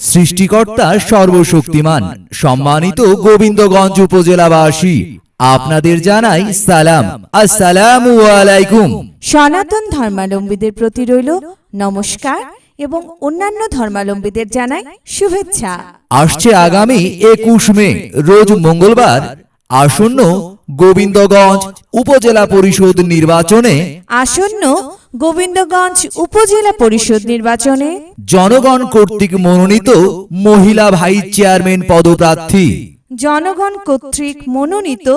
সৃষ্টিকর্তা সর্বশক্তিমান। সম্মানিত গোবিন্দগঞ্জ উপজেলাবাসী আপনাদের জানাই সালাম। আসসালামু আলাইকুম। সনাতন ধর্মালম্বীদের প্রতি রইল নমস্কার এবং অন্যান্য ধর্মালম্বীদের জানাই শুভেচ্ছা। আসছে আগামী একুশ মে রোজ মঙ্গলবার আসন্ন গোবিন্দগঞ্জ উপজেলা পরিষদ নির্বাচনে আসন্ন গোবিন্দগঞ্জ উপজেলা পরিষদ নির্বাচনে জনগণ কর্তৃক মনোনীত মহিলা ভাইস চেয়ারম্যান পদপ্রার্থী। জনগণ কর্তৃক মনোনীত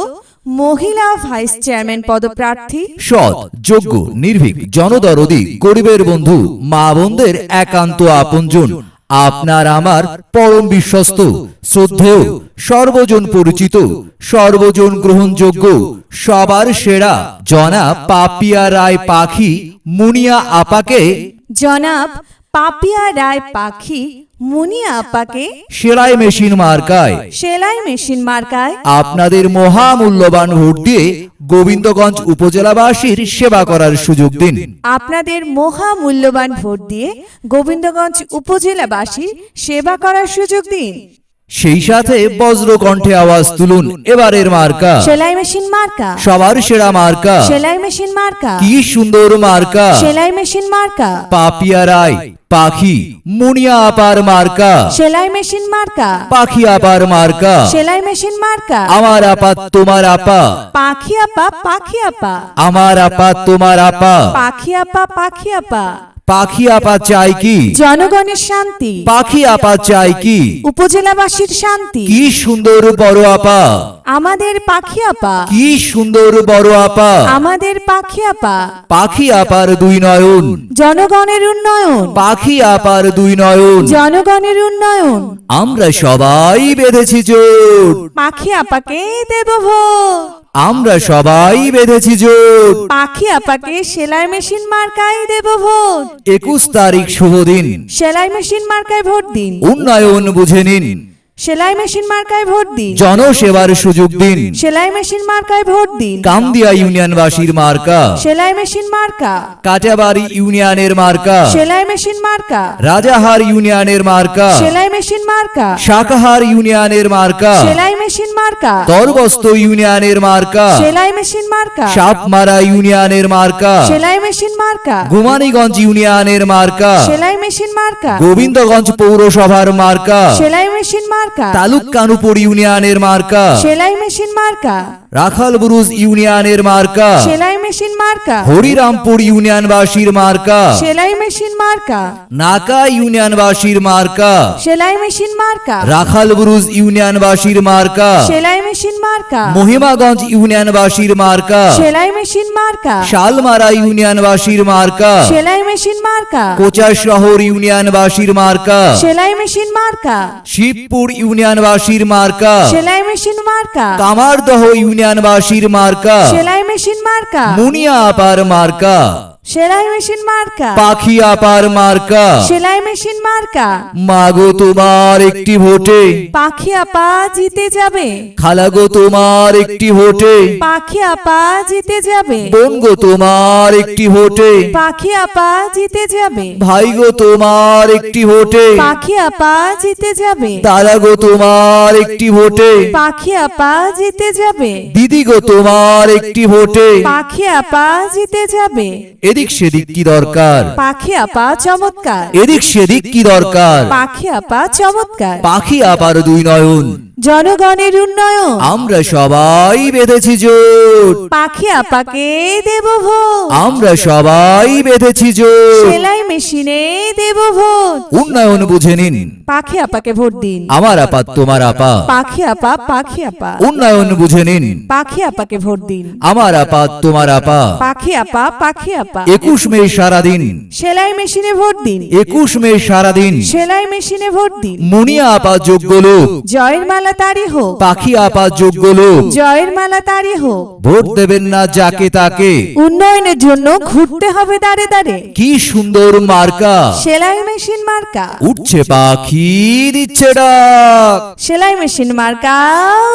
মহিলা ভাইস চেয়ারম্যান পদপ্রার্থী। সৎ যোগ্য নির্ভীক জনদরদি গরিবের বন্ধু মা বোনদের একান্ত আপনজন। আপনার আমার পরম বিশ্বস্ত শ্রদ্ধেয় সর্বজন পরিচিত সর্বজন গ্রহণযোগ্য সবার সেরা জনা পাপিয়া রায় পাখি মুনিয়া আপাকে। জনাব পাপিয়া রায় পাখি মুনিয়া আপাকে। সেলাই মেশিন মার্কায়। সেলাই মেশিন মার্কায়। আপনাদের মহামূল্যবান ভোট দিয়ে গোবিন্দগঞ্জ উপজেলাবাসীর সেবা করার সুযোগ দিন। আপনাদের মহামূল্যবান ভোট দিয়ে গোবিন্দগঞ্জ উপজেলাবাসীর সেবা করার সুযোগ দিন। সেই সাথে বজ্র কণ্ঠে আওয়াজ তুলুন। এবারের মার্কা। সেলাই মেশিন মার্কা। সবার সেরা মার্কা। সেলাই মেশিন মার্কা। কি সুন্দর মার্কা। সেলাই মেশিন মার্কা। পাপিয়া রায় পাখি। মুনিয়া আপার মার্কা। সেলাই মেশিন মার্কা। পাখি আপার মার্কা। সেলাই মেশিন মার্কা। আমার আপা তোমার আপা। পাখি আপা পাখি আপা। আমার আপা তোমার আপা। পাখি আপা পাখি আপা। পাখি আপা চাই কি? জনগণের শান্তি। পাখি আপা চাই কি? উপজেলাবাসীর শান্তি। কি সুন্দর বড় আপা? আমাদের পাখি আপা। কি সুন্দর বড় আপা? আমাদের পাখি আপা। পাখি আপার দুই নয়ন। জনগণের উন্নয়ন। পাখি আপার দুই নয়ন। জনগণের উন্নয়ন। আমরা সবাই বেঁধেছি জোট পাখি আপাকে দেব ভোট। আমরা সবাই বেঁধেছি জোট। পাখি আপাকে সেলাই মেশিন মার্কায় দেব ভোট। একুশ তারিখ শুভ দিন। সেলাই মেশিন মার্কায় ভোট দিন। উন্নয়ন বুঝে নিন। সেলাই মেশিন মার্কায় ভোট দিন জনসেবার সুযোগ দিন সেলাই মেশিন মার্কায় ভোট দিন কামদিয়া ইউনিয়নবাসীর মার্কা সেলাই মেশিন মার্কা কাটাবাড়ি ইউনিয়নের মার্কা সেলাই মেশিন মার্কা রাজাহার ইউনিয়নের মার্কা সেলাই মেশিন মার্কা শাকাহার ইউনিয়নের মার্কা সেলাই মেশিন মার্কা তরবস্ত ইউনিয়নের মার্কা সেলাই মেশিন মার্কা সাপমারা ইউনিয়নের মার্কা সেলাই মেশিন মার্কা গুমানীগঞ্জ ইউনিয়নের মার্কা সেলাই মেশিন মার্কা গোবিন্দগঞ্জ পৌরসভার মার্কা সেলাই মেশিন মার্কা তালুক কানুপুর ইউনিয়নের মার্কা। সেলাই মেশিন মার্কা? রাখাল বুরুজ ইউনিয়নের মার্কা। সেলাই মেশিন মার্কা? হরিরামপুর ইউনিয়নবাসীর মার্কা। সেলাই মেশিন মার্কা? নাকা ইউনিয়নবাসীর মার্কা। সেলাই মেশিন মার্কা? রাখাল বুরুজ ইউনিয়নবাসীর মার্কা। সেলাই মেশিন মার্কা? মহিমাগঞ্জ ইউনিয়নবাসীর মার্কা। সেলাই মেশিন মার্কা? শালমারা ইউনিয়নবাসীর মার্কা। সেলাই মেশিন মার্কা? কোচা শহর ইউনিয়নবাসীর মার্কা। সেলাই মেশিন মার্কা? শিবপুর ইউনিয়নবাসীর মার্কা সেলাই মেশিন মার্কা কামারদহ ইউনিয়নবাসীর মার্কা সেলাই মেশিন মার্কা মুনিয়া আপার মার্কা সেলাই মেশিন মার্কা। পাখি আপার মার্কা। সেলাই মেশিন মার্কা। মাগো তোমার একটি ভোটে। পাখি আপা জিতে যাবে। খালাগো তোমার একটি ভোটে। পাখি আপা জিতে যাবে। বোনগো তোমার একটি ভোটে। পাখি আপা জিতে যাবে। ভাইগো তোমার একটি ভোটে। পাখি আপা জিতে যাবে। দাদাগো তোমার একটি ভোটে। পাখি আপা জিতে যাবে। দিদিগো তোমার একটি ভোটে। পাখি আপা জিতে যাবে। এদিক সেদিক কি দরকার? পাখি আপা চমৎকার। এদিক সেদিক কি দরকার? পাখি আপা চমৎকার। পাখি আপার দুই নয়ন। জনগণের উন্নয়ন। আমরা সবাই বেঁধেছি জোট। পাখি আপাকে দেব ভোট। আমরা সবাই বেঁধেছি জোট। সেলাই মেশিনে দেব ভোট। উন্নয়ন বুঝে নিন। পাখি আপাকে ভোট দিন। আমার আপা তোমার আপা। পাখি আপা পাখি আপা। উন্নয়ন বুঝে নিন। পাখি আপাকে ভোট দিন। আমার আপা তোমার আপা। পাখি আপা পাখি আপা। একুশ মে সারাদিন সেলাই মেশিনে ভোট দিন। একুশ মে সারাদিন সেলাই মেশিনে ভোট দিন। মুনিয়া আপা যোগ্য লোক। জয়ের মালা তারই হোক। পাখি আপা যোগ্য লোক। জয়ের মালা তারই হোক। ভোট দেবেন না যাকে তাকে। উন্নয়নের জন্য ঘুরতে হবে দাঁড়ে দাঁড়ে কি সুন্দর মার্কা। সেলাই মেশিন মার্কা। উঠছে পাখি দিচ্ছে ডাক। সেলাই মেশিন মার্কা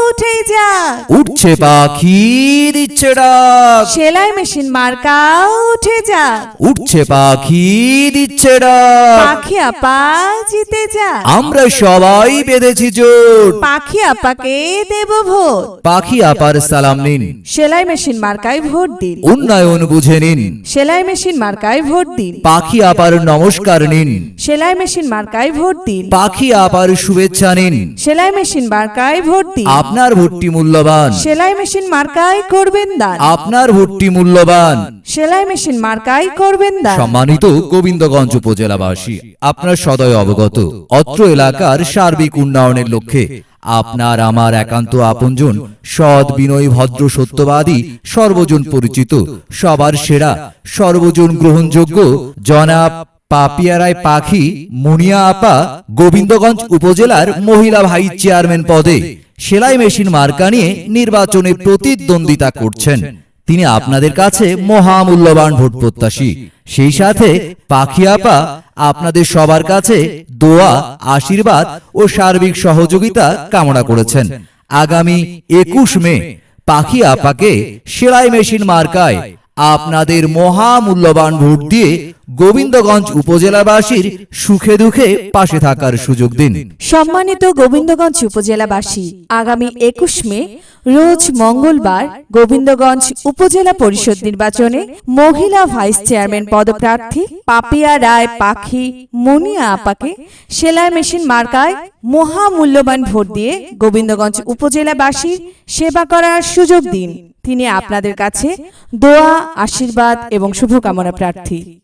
উঠেই যা উঠছে পাখি দিচ্ছে ডাক। সেলাই মেশিন মার্কা উঠে যা উঠছে পাখি দিচ্ছে ডাক। পাখি আপা জিতে যা আমরা সবাই বেঁধেছি জোট। পাখি আপাকে দেব ভোট। পাখি আপার সালাম নিন। সেলাই মেশিন মার্কায় ভোট দিন। উন্নয়ন বুঝে নিন। সেলাই মেশিন মার্কায় ভোট দিন। পাখি আপার নমস্কার নিন। সেলাই মেশিন মার্কায় ভোট দিন। পাখি আপার শুভেচ্ছা নিন। সেলাই মেশিন মার্কায় ভোট দিন। আপনার ভোটটি মূল্যবান। সেলাই মেশিন মার্কায় করবেন দান। আপনার ভোটটি মূল্যবান। সেলাই মেশিন মার্কায় করবেন দান। সম্মানিত গোবিন্দগঞ্জ উপজেলাবাসী আপনার সদয় অবগত অত্র এলাকার সার্বিক উন্নয়নের লক্ষ্যে আপনার আমার একান্ত আপনজন, সৎ বিনয়ী ভদ্র সত্যবাদী, সর্বজন পরিচিত, সবার সেরা, সর্বজন গ্রহণযোগ্য, জনাব পাপিয়ারায় পাখি, মুনিয়া আপা, গোবিন্দগঞ্জ উপজেলার মহিলা ভাই চেয়ারম্যান পদে সেলাই মেশিন মার্কা নিয়ে নির্বাচনে প্রতিদ্বন্দ্বিতা করছেন। তিনি আপনাদের কাছে মহামূল্যবান ভোট প্রত্যাশী। সেই সাথে পাখি আপা আপনাদের সবার কাছে দোয়া, আশীর্বাদ ও সার্বিক সহযোগিতা কামনা করেছেন। আগামী একুশ মে পাখি আপাকে সেলাই মেশিন মার্কায় আপনাদের মহামূল্যবান ভোট দিয়ে গোবিন্দগঞ্জ উপজেলাবাসীর সুখে দুঃখে পাশে থাকার সুযোগ দিন। সম্মানিত গোবিন্দগঞ্জ উপজেলাবাসী, আগামী একুশ মে রোজ মঙ্গলবার গোবিন্দগঞ্জ উপজেলা পরিষদ নির্বাচনে মহিলা ভাইস চেয়ারম্যান পদপ্রার্থী পাপিয়া রায় পাখি মনিয়া আপাকে সেলাই মেশিন মার্কায় মহামূল্যবান ভোট দিয়ে গোবিন্দগঞ্জ উপজেলাবাসীর সেবা করার সুযোগ দিন। তিনি আপনাদের কাছে দোয়া, আশীর্বাদ এবং শুভকামনা প্রার্থী।